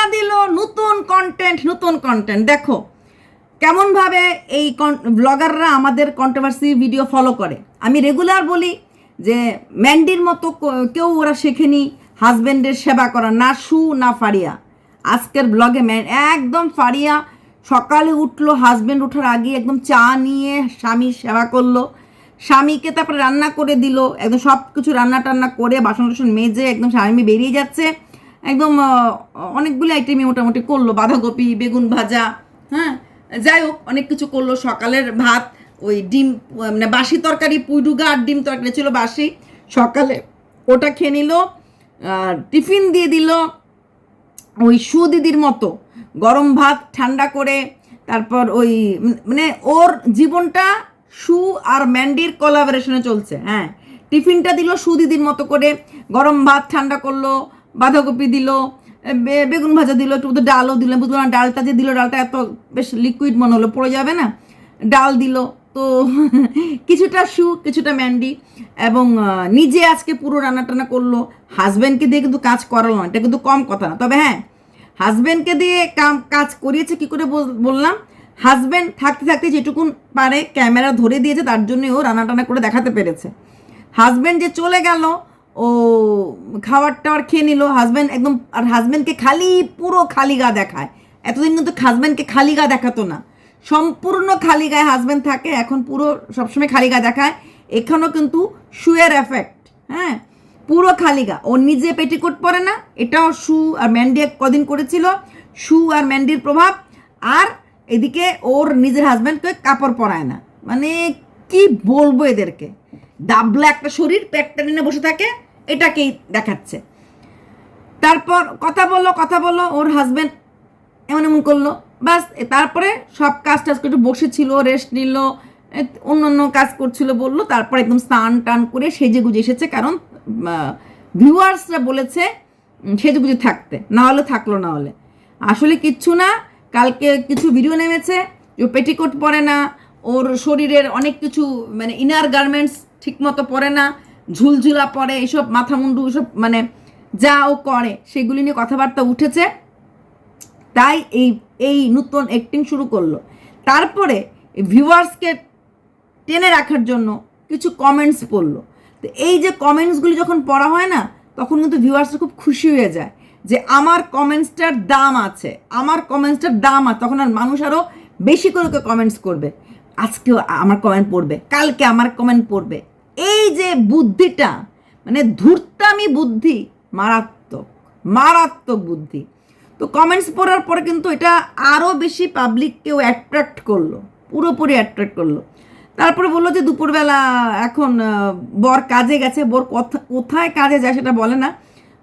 ফারিয়া দিল, নতুন কন্টেন্ট নতুন কন্টেন্ট দেখো, কেমনভাবে এই ব্লগাররা আমাদের কন্ট্রোভার্সি ভিডিও ফলো করে। আমি রেগুলার বলি যে ম্যান্ডির মতো কেউ ওরা শেখেনি হাজব্যান্ডের সেবা করা, না সু, না ফারিয়া। আজকের ব্লগে ম্যান একদম ফারিয়া সকালে উঠল হাজব্যান্ড ওঠার আগে একদম চা নিয়ে স্বামীর সেবা করল। স্বামীকে তারপরে রান্না করে দিল, একদম সব কিছু রান্না টান্না করে বাসন টাসন মেজে একদম স্বামী বেরিয়ে যাচ্ছে। একদম অনেকগুলো আইটেমই মোটামুটি করল। বাঁধাকপি, বেগুন ভাজা হ্যাঁ? যাই হোক, অনেক কিছু করল। সকালের ভাত, ওই ডিম মানে বাসি তরকারি, পুইডুগা আর ডিম তরকারি ছিল বাসি। সকালে ওটা খেয়ে নিল টিফিন দিয়ে দিল ওই সুদিদির মতো। গরম ভাত, ঠান্ডা করে, তারপর ওই মানে ওর জীবনটা সু আর ম্যান্ডির কোলাবোরেশনে চলছে হ্যাঁ। টিফিনটা দিল সুদিদির মতো করে, গরম ভাত ঠান্ডা করল বাঁধাকপি দিল বেগুন ভাজা দিল, একটু বোধহয় ডালও দিল বুঝলাম ডালটা যে দিল, ডালটা এত বেশ লিকুইড মনে হলো, পড়ে যাবে না? ডাল দিল, তো কিছুটা সু কিছুটা ম্যান্ডি, এবং নিজে আজকে পুরো রান্না টান্না করল হাজব্যান্ডকে দিয়ে কিন্তু কাজ করালো না, এটা কিন্তু কম কথা না, তবে হ্যাঁ হাজব্যান্ডকে দিয়ে কাম, কাজ করিয়েছে, কি করে বললাম হাজব্যান্ড থাকতে থাকতে যেটুকুন পারে ক্যামেরা ধরে দিয়েছে, তার জন্যই ও রান্না টান্না করে দেখাতে পেরেছে। হাজব্যান্ড যে চলে গেল ও খাবার টাবার খেয়ে নিল। হাজব্যান্ড একদম, আর হাজব্যান্ডকে খালি, পুরো খালি গা দেখায়। এতদিন কিন্তু হাজব্যান্ডকে খালি গা দেখাতো না। সম্পূর্ণ খালি গায়ে হাজব্যান্ড থাকে, এখন পুরো সবসময় খালি গা দেখায়। এখানেও কিন্তু শুয়ের এফেক্ট হ্যাঁ? পুরো খালি গা। ও নিজে পেটিকোট পরে না, এটাও শু আর ম্যান্ডি কদিন করেছিল। শু আর ম্যান্ডির প্রভাব। আর এদিকে ওর নিজের হাজব্যান্ডকে কাপড় পরায় না। মানে কি বলব এদেরকে? দাবলা একটা শরীর নিয়ে বসে থাকে, এটাকেই দেখাচ্ছে। তারপর কথা বলল কথা বলল, ওর হাজব্যান্ড এমন এমন করল। বাস তারপরে সব কাজ টাজ করে একটু বসেছিল রেস্ট নিল অন্য অন্য কাজ করছিল বলল। তারপর একদম স্নান টান করে সেজে গুজে এসেছে, কারণ ভিউয়ার্সরা বলেছে সেজে গুজে থাকতে, না হলে থাকল না হলে। আসলে কিচ্ছু না, কালকে কিছু ভিডিও নেমেছে পেটিকোট পরে না, ওর শরীরের অনেক কিছু মানে ইনার গার্মেন্টস ঠিকমতো পরে না, ঝুলঝুলা পরে, এইসব মাথা মুন্ডু এসব মানে যা ও করে, সেগুলি নিয়ে কথাবার্তা উঠেছে। তাই এই এই নতুন অ্যাক্টিং শুরু করল। তারপরে ভিউয়ার্সকে টেনে রাখার জন্য কিছু কমেন্টস পড়ল। তো এই যে কমেন্টসগুলি যখন পড়া হয় না, তখন কিন্তু ভিউয়ার্সরা খুব খুশি হয়ে যায় যে আমার কমেন্টসটার দাম আছে, আমার কমেন্টসটার দাম আছে। তখন আর মানুষ আরও বেশি করে কমেন্টস করবে। আজকেও আমার কমেন্ট পড়বে, কালকে আমার কমেন্ট পড়বে। এই যে বুদ্ধিটা মানে ধূর্তামি বুদ্ধি, মারাত্মক মারাত্মক বুদ্ধি। তো কমেন্টস পড়ার পরে কিন্তু এটা আরও বেশি পাবলিককেও অ্যাট্রাক্ট করল, পুরোপুরি অ্যাট্রাক্ট করল। তারপরে বলল যে দুপুরবেলা এখন বর কাজে গেছে, বর কথা- কোথায় কাজে যায় সেটা বলে না।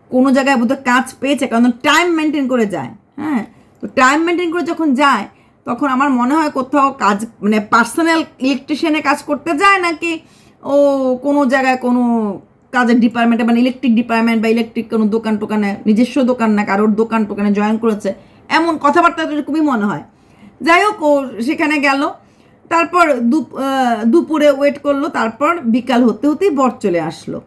কোনো জায়গায় বোধহয় কাজ পেয়েছে, কারণ টাইম মেনটেন করে যায় হ্যাঁ। তো টাইম মেনটেন করে যখন যায়, তখন আমার মনে হয় কোথাও কাজ মানে পার্সোনাল ইলেকট্রিশিয়ানে কাজ করতে যায় নাকি ও কোনো জায়গায় কোনো কাজের ডিপার্টমেন্টে মানে ইলেকট্রিক ডিপার্টমেন্ট বা ইলেকট্রিক কোনো দোকান টোকানে, নিজস্ব দোকান না, কারোর দোকান টোকানে জয়েন করেছে, এমন কথাবার্তা এরকমই মনে হয়। যাই হোক, ও সেখানে গেল, তারপর দুপ- দুপুরে ওয়েট করল, তারপর বিকাল হতে হতেই বর চলে আসলো।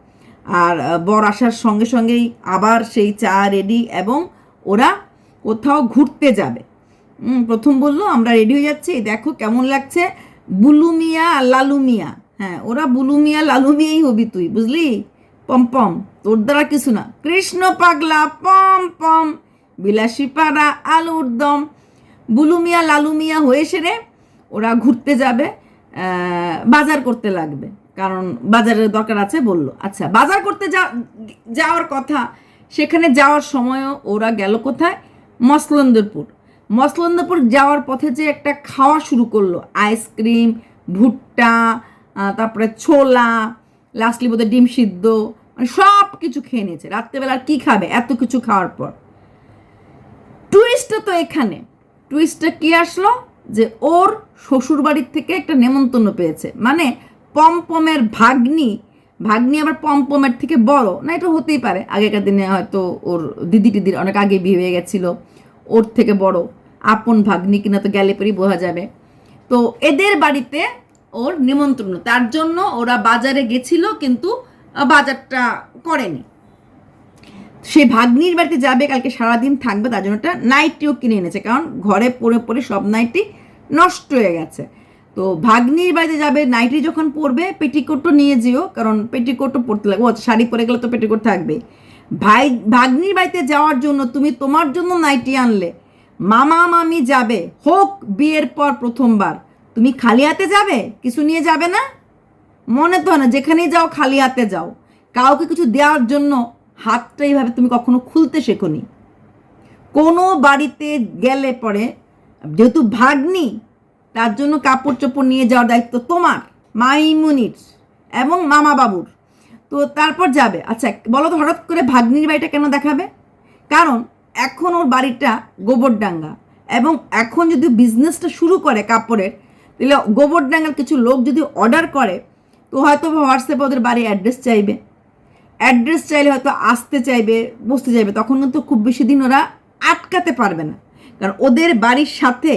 আর বর আসার সঙ্গে সঙ্গেই আবার সেই চা রেডি এবং ওরা কোথাও ঘুরতে যাবে। প্রথম বলল, আমরা রেডি হয়ে যাচ্ছি দেখো কেমন লাগছে বুলুমিয়া আর লালুমিয়া হ্যাঁ ওরা বুলুমিয়া লালুমিয়াই হবি তুই, বুঝলি? পম পম, তোর দ্বারা কিছু না। কৃষ্ণ পাগলা, পম পম বিলাসী পাড়া আলুর দম। বুলুমিয়া লালুমিয়া হয়ে সেরে ওরা ঘুরতে যাবে বাজার করতে লাগবে। কারণ বাজারের দরকার আছে বলল। আচ্ছা বাজার করতে যা, যাওয়ার কথা, সেখানে যাওয়ার সময়ও ওরা গেল কোথায়? মসলন্দরপুর। মসলন্দরপুর যাওয়ার পথে যে একটা খাওয়া শুরু করল। আইসক্রিম, ভুট্টা তারপরে ছোলা লাস্টলি বোধহয় ডিম সিদ্ধ মানে সব কিছু খেয়ে নিয়েছে। রাত্রেবেলা আর কি খাবে? এত কিছু খাওয়ার পর। টুইস্টটা তো এখানে। টুইস্টটা কি আসলো? যে ওর শ্বশুর বাড়ির থেকে একটা নেমন্তন্ন পেয়েছে। মানে পমপমের ভাগ্নি ভাগ্নি আবার পমপমের থেকে বড়। না, এটা হতেই পারে। আগেকার দিনে হয়তো ওর দিদি টিদির অনেক আগে বিয়ে হয়ে গেছিল। ওর থেকে বড়। আপন ভাগ্নি কিনা তো গেলে পরেই বোঝা যাবে। তো এদের বাড়িতে ওর নিমন্ত্রণ। তার জন্য ওরা বাজারে গেছিল, কিন্তু বাজারটা করেনি। সে ভাগ্নির বাড়িতে যাবে, কালকে সারাদিন থাকবে, তার জন্য একটা নাইটিও কিনে এনেছে, কারণ ঘরে পরে পরে সব নাইটি নষ্ট হয়ে গেছে। তো ভাগ্নির বাড়িতে যাবে নাইটি যখন পরবে পেটিকোটও নিয়ে যেও, কারণ পেটিকোটও পরতে লাগবে। ও শাড়ি পরে গেলে তো পেটিকোট থাকবে ভাই, ভাগ্নির বাড়িতে যাওয়ার জন্য, তুমি তোমার জন্য নাইটি আনলে। মামা, মামি যাবে, হোক, বিয়ের পর প্রথমবার। তুমি খালি হাতে যাবে? কিছু নিয়ে যাবে না? মনে তো না, যেখানেই যাও খালি হাতে যাও। কাউকে কিছু দেওয়ার জন্য হাতটা এইভাবে তুমি কখনো খুলতে শেখোনি। কোনো বাড়িতে গেলে পরে, যেহেতু ভাগ্নি, তার জন্য কাপড় চোপড় নিয়ে যাওয়ার দায়িত্ব তোমার, মাইমুনির এবং মামা বাবুর তো তারপর যাবে। আচ্ছা বলো তো হঠাৎ করে ভাগ্নির বাড়িটা কেন দেখাবে? কারণ এখন ওর বাড়িটা গোবরডাঙ্গা এবং এখন যদি বিজনেসটা শুরু করে কাপড়ের তাহলে গোবরডাঙ্গার কিছু লোক যদি অর্ডার করে, তো হয়তো হোয়াটসঅ্যাপে ওদের বাড়ি অ্যাড্রেস চাইবে। অ্যাড্রেস চাইলে হয়তো আসতে চাইবে, বসতে চাইবে। তখন কিন্তু খুব বেশি দিন ওরা আটকাতে পারবে না। কারণ ওদের বাড়ির সাথে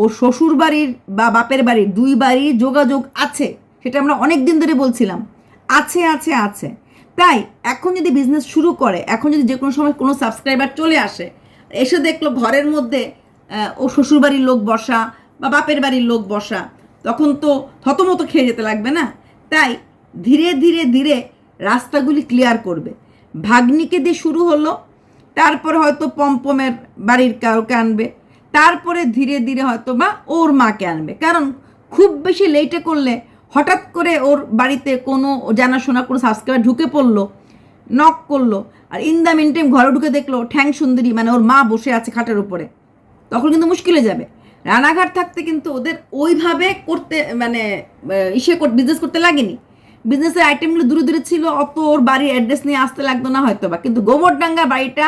ও শ্বশুর বাড়ির বা বাপের বাড়ির দুই বাড়ির যোগাযোগ আছে, সেটা আমরা অনেক দিন ধরে বলছিলাম। আছে আছে আছে। তাই এখন যদি বিজনেস শুরু করে, এখন যদি যে কোনো সময় কোনো সাবস্ক্রাইবার চলে আসে, এসে দেখল ঘরের মধ্যে ও শ্বশুর বাড়ির লোক বসা বা বাপের বাড়ির লোক বসা, তখন তো থতমতো খেয়ে যেতে লাগবে না? তাই ধীরে ধীরে ধীরে রাস্তাগুলি ক্লিয়ার করবে। ভাগ্নিকে দিয়ে শুরু হলো, তারপর হয়তো পম্পমের বাড়ির কাউকে আনবে, তারপরে ধীরে ধীরে হয়তো বা ওর মাকে আনবে। কারণ খুব বেশি লেটে করলে হঠাৎ করে ওর বাড়িতে কোনো জানাশোনা, কোনো সাবস্ক্রাইবার ঢুকে পড়ল নক করল, আর ইন দ্য মিন টাইম ঘরে ঢুকে দেখল ঠ্যাং সুন্দরী মানে ওর মা বসে আছে খাটের উপরে। তখন কিন্তু মুশকিলে যাবে। রানাঘাট থাকতে কিন্তু ওদের ওইভাবে করতে মানে ইসে বিজনেস করতে লাগেনি। বিজনেসের আইটেমগুলো দূরে দূরে ছিল, অত ওর বাড়ির অ্যাড্রেস নিয়ে আসতে লাগতো না হয়তো বা কিন্তু গোবরডাঙ্গা বাড়িটা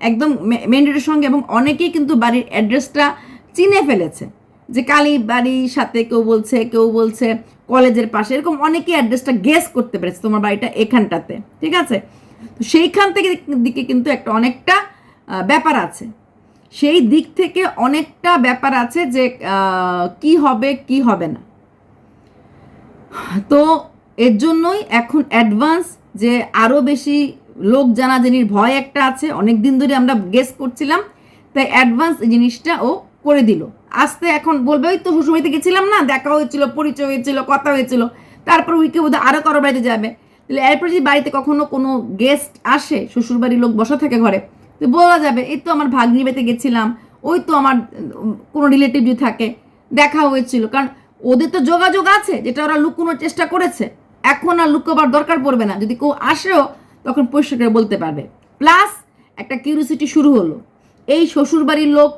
একদম মেন রোডের সঙ্গে এবং অনেকেই কিন্তু বাড়ির অ্যাড্রেসটা চিনে ফেলেছে। যে কালী বাড়ির সাথে কেউ বলছে কেউ বলছে কলেজের পাশে, এরকম অনেকেই অ্যাড্রেসটা গেস করতে পেরেছে তোমার বাড়িটা এখানটাতে, ঠিক আছে? তো সেইখান থেকে দিকে কিন্তু একটা অনেকটা ব্যাপার আছে। সেই দিক থেকে অনেকটা ব্যাপার আছে যে কি হবে কি হবে না। তো এর জন্যই এখন অ্যাডভান্স যে আরও বেশি লোক জানা জানাজানির ভয় একটা আছে অনেক দিন ধরে আমরা গেস করছিলাম, তাই অ্যাডভান্স জিনিসটা ও করে দিল। আসতে এখন বলবে, ওই তো শ্বশুরবাড়িতে গেছিলাম না, দেখা হয়েছিল, পরিচয় হয়েছিল, কথা হয়েছিল, তারপর উইকে বোধহয় আরও কারও বাড়িতে যাবে। তাহলে এরপর যদি বাড়িতে কখনো কোনো গেস্ট আসে, শ্বশুরবাড়ির লোক বসা থাকে ঘরে বলা যাবে, এই তো আমার ভাগ্নি বাড়িতে গেছিলাম, ওই তো আমার কোনো রিলেটিভ যদি থাকে, দেখা হয়েছিল। কারণ ওদের তো যোগাযোগ আছে, যেটা ওরা লুকোনোর চেষ্টা করেছে। এখন আর লুকোবার দরকার পড়বে না। যদি কেউ আসেও, তখন পরিষ্কার বলতে পারবে। প্লাস একটা কিউরিসিটি শুরু হলো। এই শ্বশুরবাড়ির লোক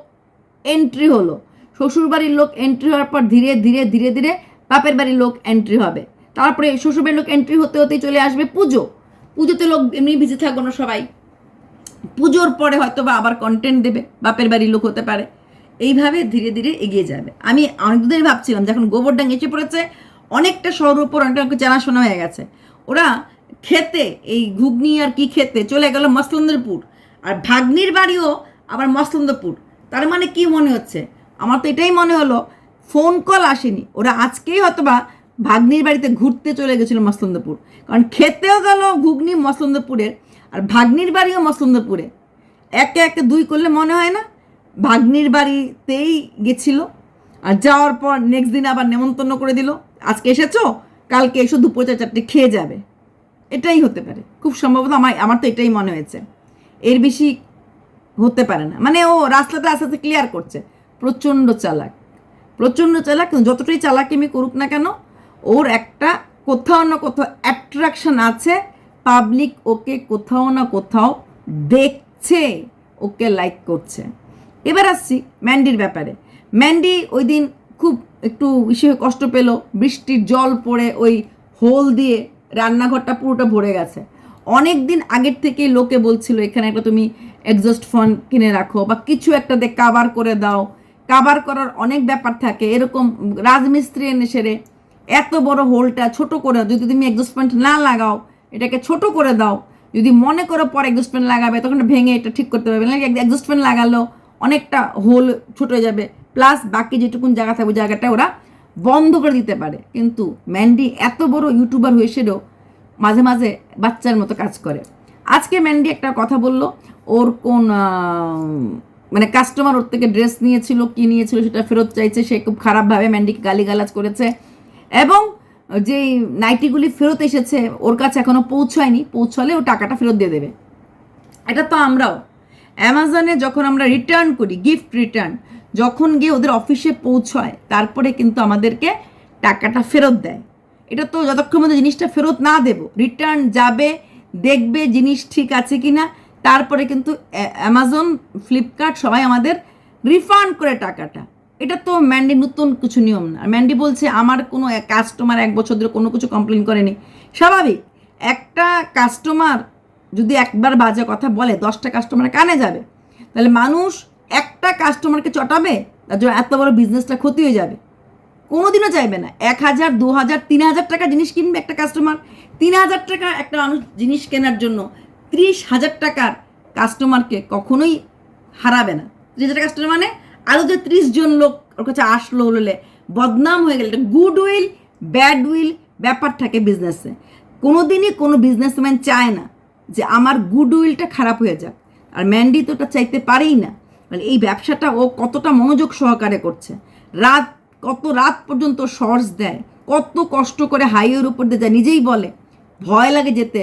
এন্ট্রি হলো। শ্বশুরবাড়ির লোক এন্ট্রি হওয়ার পর ধীরে ধীরে ধীরে ধীরে বাপের বাড়ির লোক এন্ট্রি হবে। তারপরে শ্বশুরবাড়ির লোক এন্ট্রি হতে হতেই চলে আসবে পুজো। পুজোতে লোক এমনি ভিজে থাকব না সবাই। পুজোর পরে হয়তো বা আবার কন্টেন্ট দেবে, বাপের বাড়ির লোক হতে পারে। এইভাবে ধীরে ধীরে এগিয়ে যাবে। আমি অনেক দিন ভাবছিলাম, যখন গোবরডাং এসে পড়েছে, অনেকটা শহরের উপর অনেকটা জানাশোনা হয়ে গেছে। ওরা খেতে, এই ঘুগনি আর কি খেতে চলে গেল মসলন্দরপুর। আর ভাগ্নির বাড়িও আবার মসলন্দপুর। তার মানে কি মনে হচ্ছে? আমার তো এটাই মনে হলো ফোন কল আসেনি। ওরা আজকেই হয়তো বা ভাগ্নির বাড়িতে ঘুরতে চলে গেছিল মসলন্দপুর। কারণ খেতেও গেল ঘুগনি মসলন্দপুরের আর ভাগ্নির বাড়িও মসলন্দপুরে। একে একে দুই করলে মনে হয় না ভাগ্নির বাড়িতেই গেছিল। আর যাওয়ার পর নেক্সট দিন আবার নেমন্তন্ন করে দিল। আজকে এসেছ? কালকে এসো, দুপুর চার চারটে খেয়ে যাবে। এটাই হতে পারে। খুব সম্ভবত আমার আমার তো এটাই মনে হয়েছে। এর বেশি হতে পারে না। মানে ও রাস্তাটা আস্তে আস্তে ক্লিয়ার করছে। প্রচণ্ড চালাক। প্রচণ্ড চালাক, যতটাই চালাকিমি করুক না কেন ওর একটা কোথাও না কোথাও অ্যাট্রাকশন আছে। পাবলিক ওকে কোথাও না কোথাও দেখছে, ওকে লাইক করছে। এবার আসছি ম্যান্ডির ব্যাপারে। ম্যান্ডি ওই দিন খুব একটু ইসে কষ্ট পেল, বৃষ্টির জল পড়ে ওই হোল দিয়ে রান্নাঘরটা পুরোটা ভরে গেছে। অনেক দিন আগের থেকেই লোকে বলছিল, এখানে একটা তুমি এক্সস্ট ফোন কিনে রাখো বা কিছু একটা দিয়ে কাবার করে দাও। কাবার করার অনেক ব্যাপার থাকে। এরকম রাজমিস্ত্রি এনে সেরে এত বড় হোলটা ছোট করে। যদি তুমি এক্সস্টমেন্ট না লাগাও, এটাকে ছোট করে দাও। যদি মনে করো পর এক্সস্টমেন্ট লাগাবে, তখন ভেঙে এটা ঠিক করতে পারবে না। এক্সস্টমেন্ট লাগালো, অনেকটা হোল ছোট হয়ে যাবে। প্লাস বাকি যেটুকুন জায়গা থাকবে, জায়গাটা ওরা বন্ধ করে দিতে পারে। কিন্তু ম্যান্ডি এত বড় ইউটিউবার হয়ে সেরেও মাঝে মাঝে বাচ্চার মতো কাজ করে। আজকে ম্যান্ডি একটা কথা বলল, ওর কোন মানে কাস্টমার ওর থেকে ড্রেস নিয়েছিল, কি নিয়েছিল সেটা ফেরত চাইছে, সে খুব খারাপভাবে ম্যান্ডিকে গালিগালাজ করেছে। এবং যে নাইটিগুলি ফেরত এসেছে, ওর কাছে এখনও পৌঁছায়নি, পৌঁছালে ও টাকাটা ফেরত দিয়ে দেবে। এটা তো আমরাও। অ্যামাজনে যখন আমরা রিটার্ন করি গিফট রিটার্ন যখন গিয়ে ওদের অফিসে পৌঁছয়, তারপরে কিন্তু আমাদেরকে টাকাটা ফেরত দেয়। এটা তো যতক্ষণ মধ্যে জিনিসটা ফেরত না দেব রিটার্ন যাবে, দেখবে জিনিস ঠিক আছে কি না তারপরে কিন্তু অ্যামাজন, ফ্লিপকার্ট সবাই আমাদের রিফান্ড করে টাকাটা। এটা তো ম্যান্ডি নতুন কিছু নিয়ম না। ম্যান্ডি বলছে, আমার কোনো কাস্টমার এক বছর ধরে কোনো কিছু কমপ্লেন করেনি। স্বাভাবিক। একটা কাস্টমার যদি একবার বাজে কথা বলে, দশটা কাস্টমার কানে যাবে। তাহলে মানুষ একটা কাস্টমারকে চটাবে? তার জন্য এত বড় বিজনেসটা ক্ষতি হয়ে যাবে। কোনোদিনও চাইবে না। এক হাজার, দু হাজার, তিন হাজার টাকা জিনিস কিনবে একটা কাস্টমার তিন হাজার টাকা একটা মানুষ জিনিস কেনার জন্য ত্রিশ হাজার টাকার কাস্টমারকে কখনোই হারাবে না। ত্রিশ হাজার কাস্টমার মানে আরও যে ত্রিশ জন লোক ওর কাছে আসলো হলে বদনাম হয়ে গেলে। গুড উইল ব্যাড উইল ব্যাপার থাকে বিজনেসে কোনোদিনই কোনো বিজনেসম্যান চায় না যে আমার গুড উইলটা খারাপ হয়ে যাক। আর ম্যান্ডি তো ওটা চাইতে পারেই না। মানে এই ব্যবসাটা ও কতটা মনোযোগ সহকারে করছে। রাত, কত রাত পর্যন্ত শর্টস দেয়, কত কষ্ট করে হাইওয়ের উপর দিয়ে যায়, নিজেই বলে, ভয় লাগে যেতে।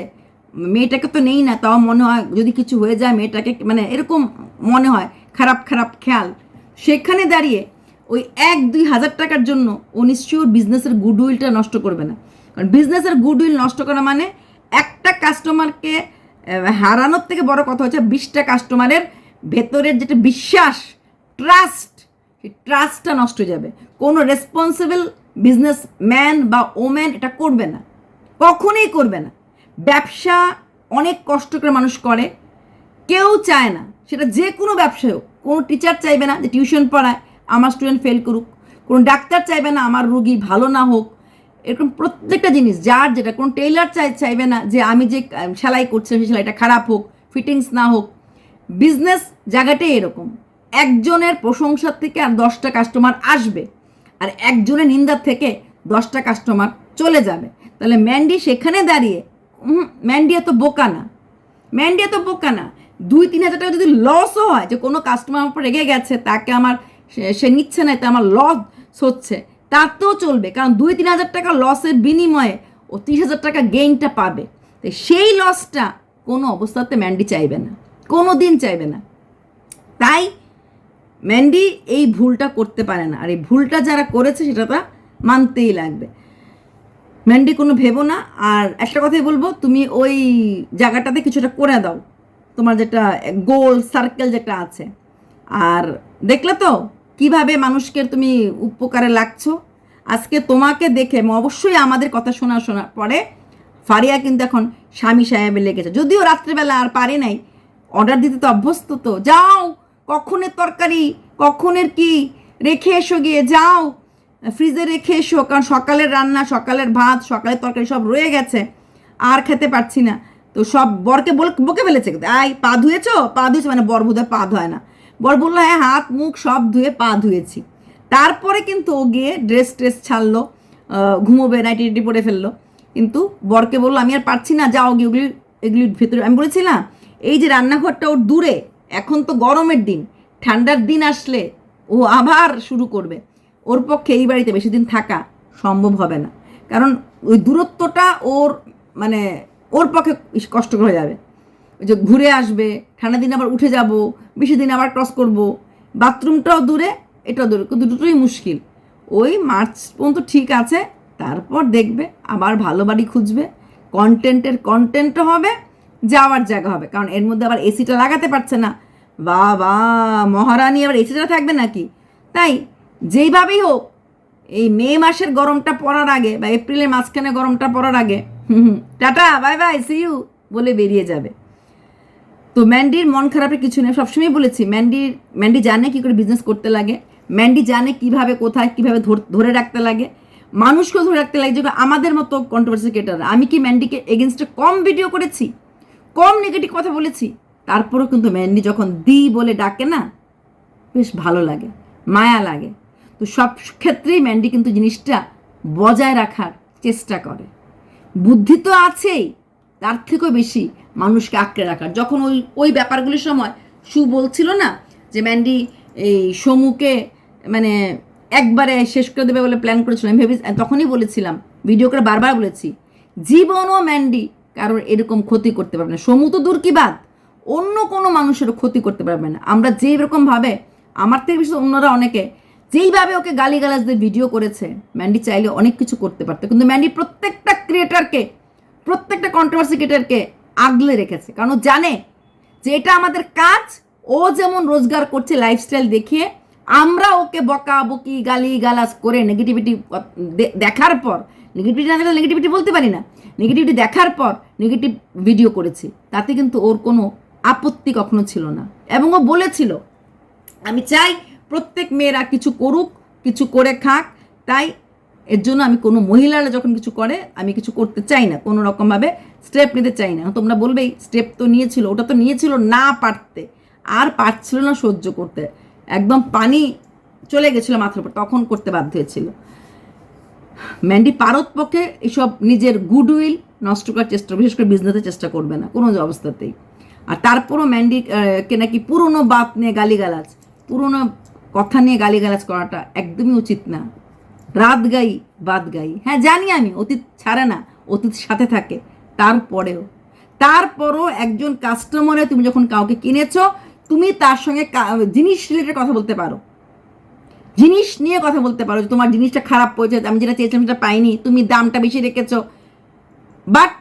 মেয়েটাকে তো নেই না, তাও মনে হয় যদি কিছু হয়ে যায়, মেয়েটাকে মানে এরকম মনে হয়, খারাপ খারাপ খেয়াল। সেখানে দাঁড়িয়ে ওই এক দুই হাজার টাকার জন্য ও নিশ্চয়ই ওর বিজনেসের গুডউইলটা নষ্ট করবে না। কারণ বিজনেসের গুডউইল নষ্ট করা মানে একটা কাস্টমারকে হারানোর থেকে বড় কথা হচ্ছে বিশটা কাস্টমারের ভেতরের যেটা বিশ্বাস ট্রাস্ট সেই ট্রাস্টটা নষ্ট হয়ে যাবে। কোনো রেসপন্সিবল বিজনেস ম্যান বা ওম্যান এটা করবে না। কখনোই করবে না। ব্যবসা অনেক কষ্ট করে মানুষ করে, কেউ চায় না। সেটা যে কোনো ব্যবসায় হোক। কোনো টিচার চাইবে না যে টিউশন পড়ায়, আমার স্টুডেন্ট ফেল করুক। কোনো ডাক্তার চাইবে না আমার রুগী ভালো না হোক। এরকম প্রত্যেকটা জিনিস, যার যেটা, কোনো টেইলার চাই, চাইবে না যে আমি যে সেলাই করছি, সেই সেলাইটা খারাপ হোক ফিটিংস না হোক। বিজনেস জায়গাটাই এরকম। একজনের প্রশংসার থেকে আর দশটা কাস্টমার আসবে। আর একজনের নিন্দার থেকে দশটা কাস্টমার চলে যাবে। তাহলে ম্যান্ডি সেখানে দাঁড়িয়ে ম্যান্ডি এত বোকা না। ম্যান্ডি এত বোকা না। দুই তিন হাজার টাকা যদি লসও হয়, যে কোনো কাস্টমার আমার রেগে গেছে, তাকে আমার সে- নিচ্ছে না তা আমার লস হচ্ছে, তাতেও চলবে। কারণ দুই তিন হাজার টাকা লসের বিনিময়ে ও তিরিশ হাজার টাকা গেইনটা পাবে। তো সেই লসটা কোনো অবস্থাতে ম্যান্ডি চাইবে না কোনো দিন চাইবে না। তাই ম্যান্ডি এই ভুলটা করতে পারে না, আর এই ভুলটা যারা করেছে সেটা তা মানতেই লাগবে। ম্যান্ডি কোনো ভেবো না, আর একটা কথাই বলব, তুমি ওই জায়গাটাতে কিছুটা করে দাও। তোমার যেটা গোল সার্কেল যেটা আছে। আর দেখলে তো কীভাবে মানুষকে তুমি উপকারে লাগছো। আজকে তোমাকে দেখে অবশ্যই আমাদের কথা শোনা শোনার পরে ফারিয়া কিন্তু এখন স্বামী সাহেবে লেগেছে। যদিও রাত্রেবেলা আর পারে নাই অর্ডার দিতে তো অভ্যস্ত তো। যাও, কখনের তরকারি, কখনের কি, রেখে এসো গিয়ে, যাও ফ্রিজে রেখে এসো। কারণ সকালের রান্না, সকালের ভাত, সকালের তরকারি সব রয়ে গেছে, আর খেতে পারছি না। তো সব বরকে বল, বকে ফেলেছে। আই পা ধুয়েছো? পা ধুয়েছো মানে বর বোধহয় পা ধোয় না। বর বলল হ্যাঁ হাত, মুখ সব ধুয়ে পা ধুয়েছি। তারপরে কিন্তু ও গিয়ে ড্রেস ট্রেস ছাড়লো ঘুমোবে, নাইটি টিটি পরে ফেলল। কিন্তু বরকে বলল, আমি আর পারছি না, যাও গিয়ে ওগুলি, এগুলির ভেতরে আমি বলেছিলাম, এই যে রান্নাঘরটা ওর দূরে, এখন তো গরমের দিন, ঠান্ডার দিন আসলে ও আবার শুরু করবে। ওর পক্ষে এই বাড়িতে বেশি দিন থাকা সম্ভব হবে না। কারণ ওই দূরত্বটা ওর মানে ওর পক্ষে কষ্টকর হয়ে যাবে। ওই যে ঘুরে আসবে, ঠান্ডা দিন আবার উঠে যাব, বেশি দিন আবার ক্রস করব। বাথরুমটাও দূরে, এটাও দূরে, কিন্তু দুটোই মুশকিল। ওই মার্চ পর্যন্ত ঠিক আছে, তারপর দেখবে, আবার ভালো বাড়ি খুঁজবে। কন্টেন্টের কন্টেন্টও হবে, যাওয়ার জায়গা হবে। কারণ এর মধ্যে আবার এসিটা লাগাতে পারছে না। বা বা মহারানী আবার এসিটা থাকবে নাকি? তাই, যেইভাবেই হোক, এই মে মাসের গরমটা পড়ার আগে বা এপ্রিলের মাঝখানে গরমটা পড়ার আগে tata, bye bye see you বলে বেরিয়ে যাবে। তো ম্যান্ডির মন খারাপের কিছু নেই সবসময় বলেছি ম্যান্ডির ম্যান্ডি জানে কী করে বিজনেস করতে লাগে, ম্যান্ডি জানে কীভাবে কোথায়, কীভাবে ধরে রাখতে লাগে, মানুষকেও ধরে রাখতে লাগে, যেগুলো আমাদের মতো কন্ট্রোভার্সি ক্রিয়েটার আমি কি ম্যান্ডিকে এগেনস্টে কম ভিডিও করেছি? কম নেগেটিভ কথা বলেছি? তারপরেও কিন্তু ম্যান্ডি যখন দি বলে ডাকে না, বেশ ভালো লাগে, মায়া লাগে। তো সব ক্ষেত্রেই ম্যান্ডি কিন্তু জিনিসটা বজায় রাখার চেষ্টা করে। বুদ্ধি তো আছেই, তার থেকেও বেশি মানুষকে আঁকড়ে রাখার। যখন ওই ওই ব্যাপারগুলির সময় সু বলছিল না যে, ম্যান্ডি, এই সমুকে মানে একবারে শেষ করে দেবে বলে প্ল্যান করেছিল, আমি ভেবে তখনই বলেছিলাম ভিডিও করে বারবার বলেছি জীবনও ম্যান্ডি কারোর এরকম ক্ষতি করতে পারবে না। সমু তো দূর কি বাদ? অন্য কোনো মানুষেরও ক্ষতি করতে পারবে না। আমরা যেই এরকমভাবে আমার থেকে বেশি অন্যরা অনেকে যেইভাবে ওকে গালিগালাজ দিয়ে ভিডিও করেছে ম্যান্ডি চাইলে অনেক কিছু করতে পারতো। কিন্তু ম্যান্ডি প্রত্যেকটা ক্রিয়েটারকে প্রত্যেকটা কন্ট্রোভার্সি ক্রিয়েটারকে আগলে রেখেছে। কারণ ও জানে যে এটা আমাদের কাজ, ও যেমন রোজগার করছে লাইফস্টাইল দেখিয়ে, আমরা ওকে বকা বকি গালি গালাজ করে নেগেটিভিটি দেখার পর নেগেটিভিটি না দেখলে নেগেটিভিটি বলতে পারি না নেগেটিভিটি দেখার পর নেগেটিভ ভিডিও করেছি। তাতে কিন্তু ওর কোনো আপত্তি কখনো ছিল না। এবং ও বলেছিল, আমি চাই প্রত্যেক মেয়েরা কিছু করুক, কিছু করে খাক, তাই এর জন্য আমি কোনো মহিলারা যখন কিছু করে, আমি কিছু করতে চাই না, কোনো রকমভাবে স্টেপ নিতে চাই না। তোমরা বলবেই স্টেপ তো নিয়েছিল, ওটা তো নিয়েছিল না পারতে, আর পারছিল না সহ্য করতে। একদম পানি চলে গেছিল মাথার উপর, তখন করতে বাধ্য হয়েছিল। ম্যান্ডি পারত পক্ষে এসব নিজের গুডউইল নষ্ট করার চেষ্টা, বিশেষ করে বিজনেসের চেষ্টা করবে না, কোনো অবস্থাতেই। আর তারপরও ম্যান্ডি কে নাকি পুরনো বাত নিয়ে গালিগালাজ, পুরনো কথা নিয়ে গালিগালাজ করাটা একদমই উচিত না। রাত গাই, বাদ গাই। হ্যাঁ জানি আমি, অতীত ছাড়ে না, অতীত সাথে থাকে। তারপরেও, তারপরও একজন কাস্টমারে তুমি যখন কাউকে কিনেছো, তুমি তার সঙ্গে জিনিস রিলেটেড কথা বলতে পারো। জিনিস নিয়ে কথা বলতে পারো যে তোমার জিনিসটা খারাপ পড়েছে, আমি যেটা চেয়েছিলাম সেটা পাইনি, তুমি দামটা বেশি রেখেছো। But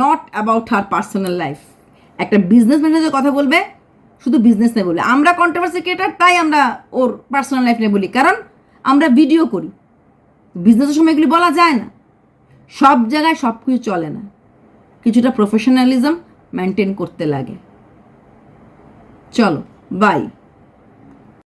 not about her personal life একটা বিজনেস ম্যানেজার কথা বলবে শুধু বিজনেস নিয়ে বলি। আমরা কন্ট্রোভার্সি ক্রিয়েটার তাই আমরা ওর পার্সোনাল লাইফ নিয়ে বলি। কারণ আমরা ভিডিও করি। বিজনেসের সময় এগুলি বলা যায় না। সব জায়গায় সব কিছু চলে না। কিছুটা প্রফেশনালিজম মেনটেন করতে লাগে। চলো বাই